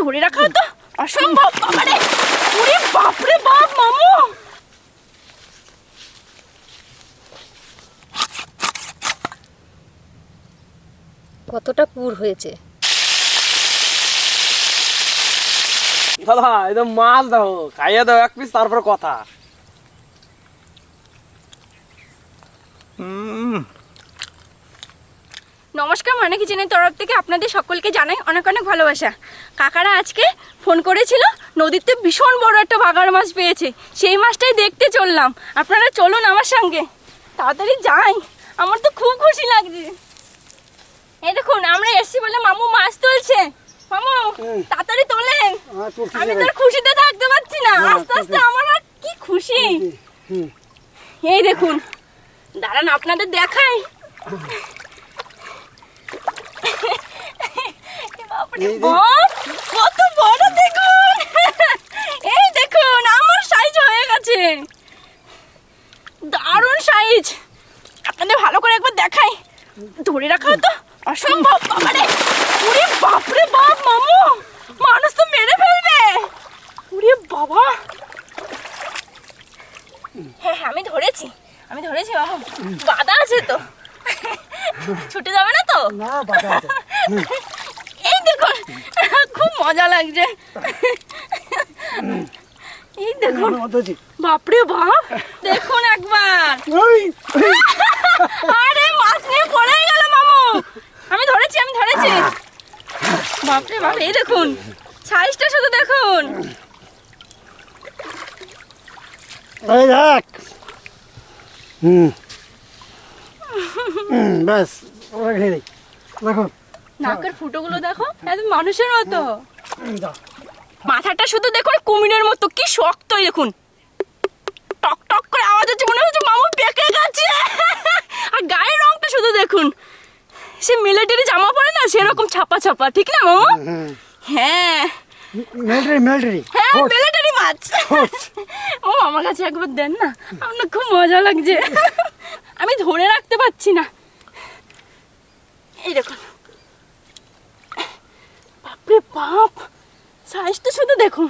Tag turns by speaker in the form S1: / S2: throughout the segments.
S1: ধরে রাখা তো অসম্ভব বাবারে। ওরে বাপরে বাপ মামু।
S2: কতটা পুর হয়েছে।
S3: দাদা একদম মাছ দাও খাইয়ে দাও এক পিস তারপর কথা। হুম
S1: নমস্কার মানে কিচেনের তরফ থেকে আপনাদের সকলকে জানাই অনেক অনেক ভালোবাসা। কাকারা আজকে ফোন করেছিল নদীতে ভীষণ বড় একটা বাগার মাছ পেয়েছে। সেই মাছটাই দেখতে চললাম। আপনারা চলুন আমার সঙ্গে। তাড়াতাড়ি যাই। আমার তো খুব খুশি লাগছে। এই দেখুন আমরা এসছি বলে মামু মাছ তুলছে। মামু তাড়াতাড়ি তোলেন। আমি তো খুশিতে থাকতে পারছি না। আস্তে আস্তে আমার আর কি খুশি। এই দেখুন দাঁড়ান আপনাদের দেখাই বাপরে বাপ, কত বড় দেখুন। এই দেখুন আমার সাইজ হয়ে গেছে। দারুণ সাইজ আপনাদের ভালো করে একবার দেখাই। ধরে রাখা তো অসম্ভব বাবারে ওরে বাপরে বাপ মামু মানুষ তো মেরে ফেলবে। ওরে বাবা। হ্যাঁ হ্যাঁ আমি ধরেছি। আমি ধরেছি মামু। বাধা আছে তো। ছুটে যাবে না তো?
S4: না বাধা আছে।
S1: খুব মজা লাগছে। এই দেখুন। বাপরে বাপ দেখুন একবার। আরে মাছ নিয়ে পড়ে গেল মামু। আমি ধরেছি আমি ধরেছি। বাপরে বাপ এই দেখুন। সাইজটা শুধু দেখুন।
S4: এই দেখ। হুম। ব্যাস ওরা খেয়ে দেই দেখো
S1: নাকের ফুটোগুলো দেখো একদম মানুষের মতো। মাথাটা শুধু দেখুন কুমিরের মতো কি শক্ত দেখুন। টক টক করে আওয়াজ হচ্ছে মনে হচ্ছে মামু পেকে গেছে। আর গায়ের রংটা শুধু দেখুন। সে মিলিটারি জামা পরে না সেরকম ছাপা ছাপা ঠিক না মামু? হ্যাঁ।
S4: মিলিটারি মিলিটারি
S1: হ্যাঁ মিলিটারি মাছ। ও আমার কাছে একবার দেন না আমার খুব মজা লাগছে। আমি ধরে রাখতে পারছি না। এই দেখুন। বাপরে বাপ সাইজটা শুধু দেখুন।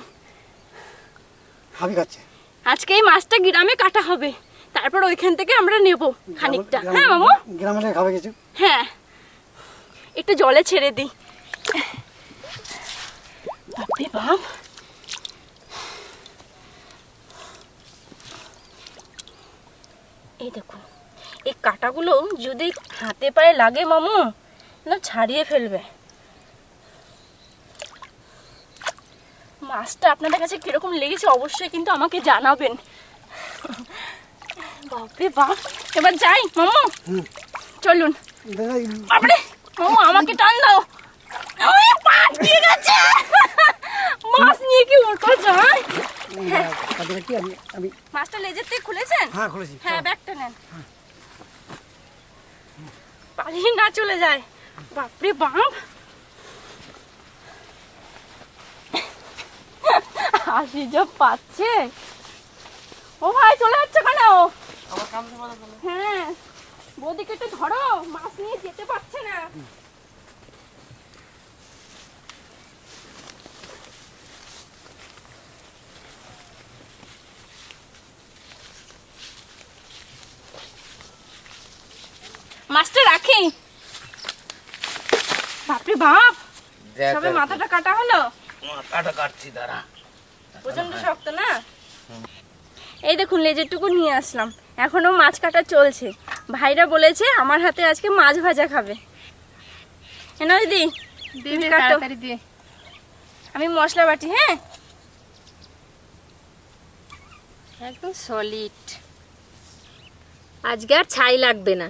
S4: হাবি খাচ্ছে
S1: আজকে এই মাছটা গ্রামে কাটা হবে তারপর ওইখান থেকে আমরা নেব খানিকটা। হ্যাঁ মামু?
S4: গ্রামে খাবে কিছু?
S1: হ্যাঁ। একটু জলে ছেড়ে দিই। বাপরে বাপ। এই দেখুন এই কাটাগুলো যদি হাতে পায়ে লাগে মামু না ছাড়িয়ে ফেলবে। মাছটা আপনাদের কাছে কীরকম লেগেছে অবশ্যই কিন্তু আমাকে জানাবেন। বাপরে বাপ এবার যাই মামু চলুন। বাপরে মামু আমাকে টান দাও। ওই পা দিয়ে গেছে। মাছ নিয়ে কি যায় মাছটা লেজের থেকে খুলেছেন?
S4: হ্যাঁ খুলেছি।
S1: হ্যাঁ ব্যাগটা নেন। পালিয়ে না চলে যায়। বাপরে বাপ। হাসি যা পাচ্ছে। ও ভাই চলে যাচ্ছে কেন? হ্যাঁ। বৌদিকে একটু ধরো মাছ নিয়ে যেতে পারছে না। মাছটা রাখি। বাপরে বাপ সবে মাথাটা কাটা হলো।
S3: মাথাটা কাটছি দাঁড়া।
S1: প্রচণ্ড শক্ত না? এই দেখুন লেজেরটুকু নিয়ে আসলাম। এখনও মাছ কাটা চলছে। ভাইরা বলেছে আমার হাতে আজকে মাছ ভাজা খাবে। এনা দিদি। আমি মশলা বাটি হ্যাঁ?
S2: একদম সলিড আজকে আর ছাই লাগবে না।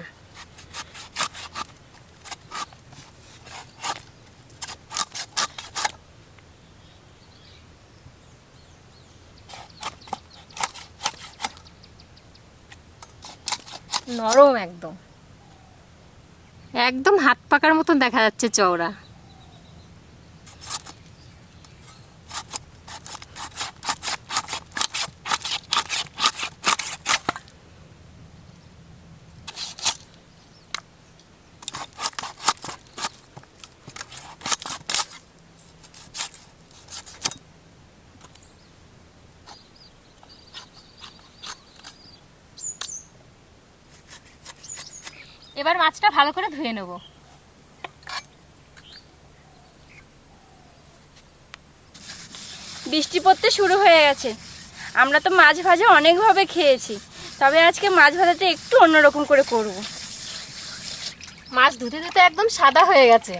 S2: নরম একদম। একদম হাত পাকার মতন দেখা যাচ্ছে চওড়া। এবার মাছটা ভালো করে ধুয়ে নেব।
S1: বৃষ্টি পড়তে শুরু হয়ে গেছে। আমরা তো মাছ ভাজা অনেকভাবে খেয়েছি। তবে আজকে মাছ ভাজাটা একটু অন্যরকম করে করব।
S2: মাছ ধুতে ধুতে একদম সাদা হয়ে গেছে।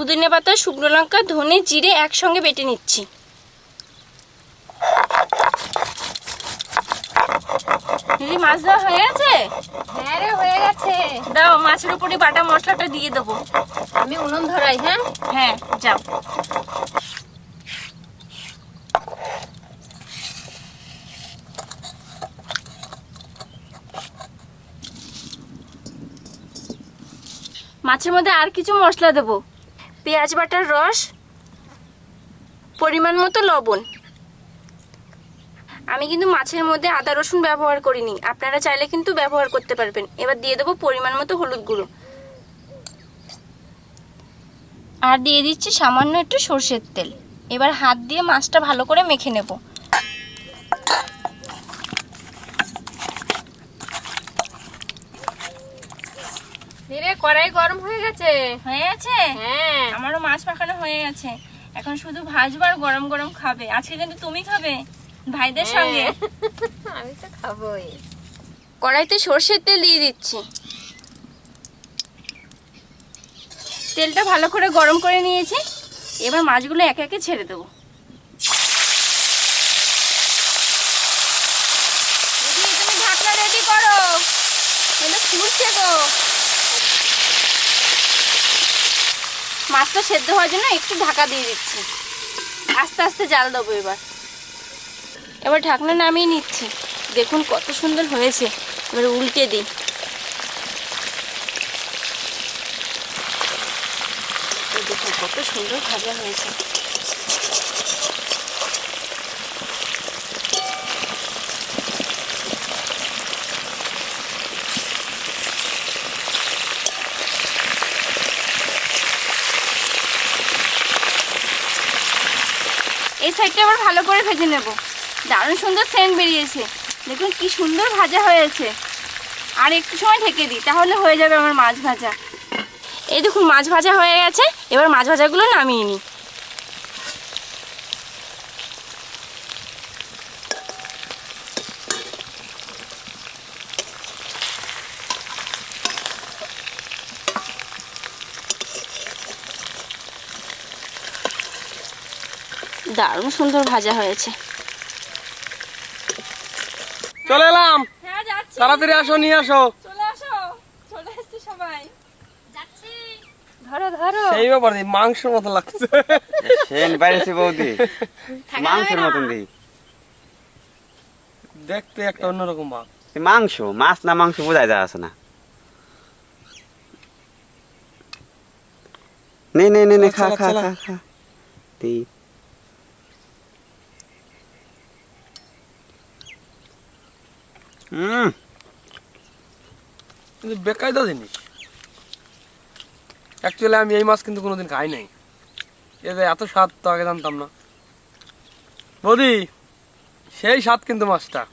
S1: পুদিনা পাতা শুকনো লঙ্কা ধনে জিরে একসঙ্গে বেটে নিচ্ছি। দিদি মাছ দেওয়া হয়ে গেছে?
S2: হ্যাঁ রে হয়ে গেছে।
S1: দাও মাছের উপরে বাটা মশলাটা দিয়ে দেবো।
S2: আমি উনুন ধরাই হ্যাঁ?
S1: হ্যাঁ যাও। মাছের মধ্যে আর কিছু মশলা দেবো? পেঁয়াজ বাটার রস, পরিমাণ মতো লবণ। আমি কিন্তু মাছের মধ্যে আদা রসুন ব্যবহার করিনি। আপনারা চাইলে কিন্তু ব্যবহার করতে পারবেন। এবার দিয়ে দেবো পরিমাণ মতো হলুদ গুঁড়ো। আর দিয়ে দিচ্ছি সামান্য একটু সর্ষের তেল। এবার হাত দিয়ে মাছটা ভালো করে মেখে নেব।
S2: কড়াই গরম হয়ে গেছে।
S1: হয়ে গেছে?
S2: হ্যাঁ।
S1: আমারও মাছ মাখানো হয়ে গেছে। এখন শুধু ভাজবো আর গরম গরম খাবে। আজকে কিন্তু তুমি খাবে ভাইদের সঙ্গে।
S2: আমি তো খাবোই।
S1: কড়াইতে সর্ষের তেল দিয়ে দিচ্ছি। তেলটা ভালো করে গরম করে নিয়েছি। এবার মাছগুলো একে একে ছেড়ে দেবো। তুমি ঢাকনা রেডি করো। ফুলছে গো। মাছটা সেদ্ধ হওয়ার জন্য একটু ঢাকা দিয়ে দিচ্ছি। আস্তে আস্তে জাল দেবো এবার। এবার ঢাকনা নামিয়ে নিচ্ছি। দেখুন কত সুন্দর হয়েছে। এবার উল্টে দিই। দেখুন কত সুন্দর ভাজা হয়েছে। সাইডটা আবার ভালো করে ভেজে নেব। দারুণ সুন্দর সেন্ট বেরিয়েছে। দেখুন কি সুন্দর ভাজা হয়েছে। আর একটু সময় ঢেকে দিই, তাহলে হয়ে যাবে আমার মাছ ভাজা। এই দেখুন, মাছ ভাজা হয়ে গেছে। এবার মাছ ভাজাগুলো নামিয়ে নিই। দারুণ সুন্দর ভাজা হয়েছে।
S3: চলে এলাম।
S1: হ্যাঁ
S3: তাড়াতাড়ি আসো নিয়ে আসো।
S1: চলে আসো। চলে আসছে সবাই।
S2: যাচ্ছি। ধরো ধরো।
S3: সেই ব্যাপার মাংসের মতো লাগছে।
S5: সেন বাইরেছে বৌদি। মাংসের মতন
S3: দেখতে একটা অন্যরকম
S5: মাংস মাছ না মাংস বোঝাই না। নে নে নে নে খা খা খা খা। হুম।
S3: কিন্তু বেকায়দা জিনিস। অ্যাকচুয়ালি আমি এই মাছ কিন্তু কোনোদিন খাই নাই। এতে এত স্বাদ তো আগে জানতাম না। বৌদি সেই স্বাদ কিন্তু মাছটা।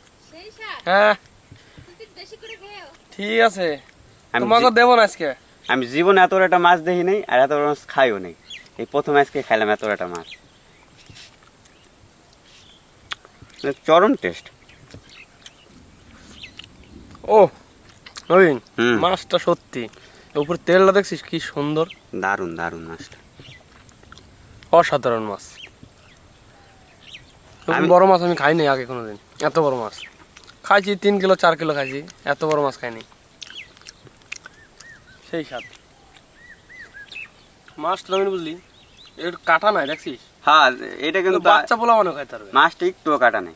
S3: হ্যাঁ। ঠিক আছে।
S5: আমি
S3: তোমাকে দেবো না আজকে।
S5: আমি জীবনে এত একটা মাছ দেখি নাই আর এত মাছ খাইও নাই। এই প্রথম আজকে খাইলাম এত একটা মাছ। মানে চরম টেস্ট
S3: ও নবীন মাছটা সত্যি। উপরে তেলটা দেখছিস কি সুন্দর?
S5: দারুণ দারুণ মাছটা।
S3: অসাধারণ মাছ।
S5: আমি-
S3: বড় মাছ আমি খাইনি আগে কোনোদিন। এত বড় মাছ। খাইছি তিন কিলো চার কিলো খাইছি। এত বড় মাছ খাইনি। সেই স্বাদ। মাছটা আমি বুঝলি এর কাটা নাই দেখছিস?
S5: হ্যাঁ এটা
S3: কিন্তু
S5: কিন্তু
S3: বাচ্চা পোলা মানে খাইতে পারবে।
S5: মাছটা একটুও কাটা নেই।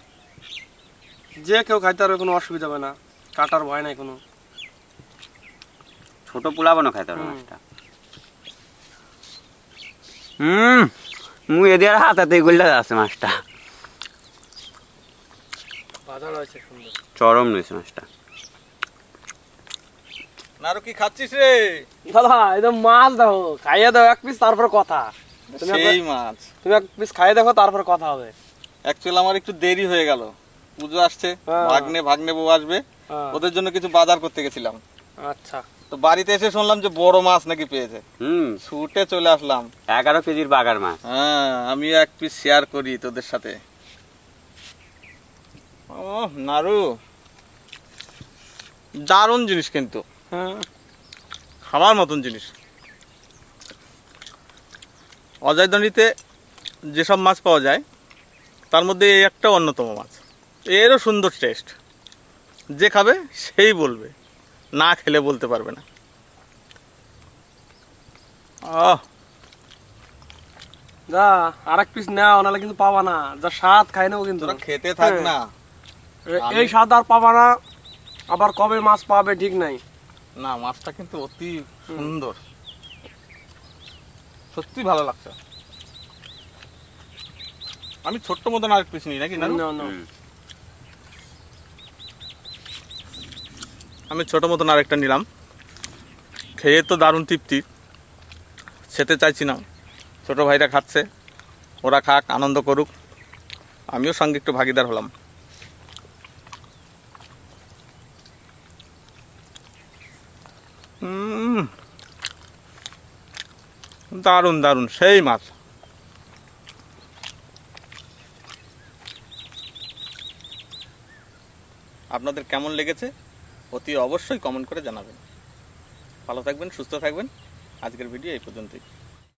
S3: যে কেউ খাইতে পারবে কোনো অসুবিধা হবে না। কাটার ভয় নাই কোনো।
S5: ছোট পোলাবানো খাইতে পারবে
S3: হুম।
S5: মাছটা। হুম মুই এদের হাতাতে গুল্লা আছে মাছটা। চরম রয়েছে মাছটা।
S6: নারু কি খাচ্ছিস রে?
S3: দাদা একদম মাছ দেখো খাইয়ে দাও এক পিস তারপর কথা। তুমি
S6: সেই মাছ।
S3: তুমি এক পিস খাইয়ে দেখো তারপর কথা হবে।
S6: অ্যাকচুয়ালি আমার একটু দেরি হয়ে গেল। পুজো আসছে
S3: হ্যাঁ।
S6: ভাগ্নে ভাগ্নে বউ আসবে। ওদের জন্য কিছু বাজার করতে গেছিলাম।
S3: আচ্ছা।
S6: তো বাড়িতে এসে শুনলাম যে বড় মাছ নাকি পেয়েছে।
S5: হুম।
S6: ছুটে চলে আসলাম।
S5: এগারো কেজির বাগার মাছ।
S6: হ্যাঁ আমিও এক পিস শেয়ার করি তোদের সাথে। ও নারু। দারুণ জিনিস কিন্তু।
S3: হ্যাঁ।
S6: খাবার মতন জিনিস। অজয়দণ্ডিতে যেসব মাছ পাওয়া যায় তার মধ্যে এই একটা অন্যতম মাছ। এরও সুন্দর টেস্ট যে খাবে সেই বলবে। না খেলে বলতে পারবে না। আহ।
S3: যা আর এক পিস নাও নাহলে কিন্তু পাবা না। যা স্বাদ খাই নেব কিন্তু।
S6: খেতে থাক
S3: হ্যাঁ।
S6: না। আমি-
S3: এই স্বাদ আর পাবা না। আবার কবে মাছ পাবে ঠিক নাই।
S6: না মাছটা কিন্তু অতি সুন্দর। সত্যি ভালো লাগছে। আমি ছোট্ট মতন আরেক পিস নিই নাকি?
S3: না, না।
S5: হুম।
S6: আমি ছোট মতন আরেকটা নিলাম। খেয়ে তো দারুণ তৃপ্তি। খেতে চাইছি না। ছোট ভাইরা খাচ্ছে। ওরা খাক, আনন্দ করুক। আমিও সঙ্গে একটু ভাগিদার হলাম। দারুণ দারুণ। সেই মাছ। আপনাদের কেমন লেগেছে? অতি অবশ্যই কমেন্ট করে জানাবেন। ভালো থাকবেন সুস্থ থাকবেন। আজকের ভিডিও এই পর্যন্তই।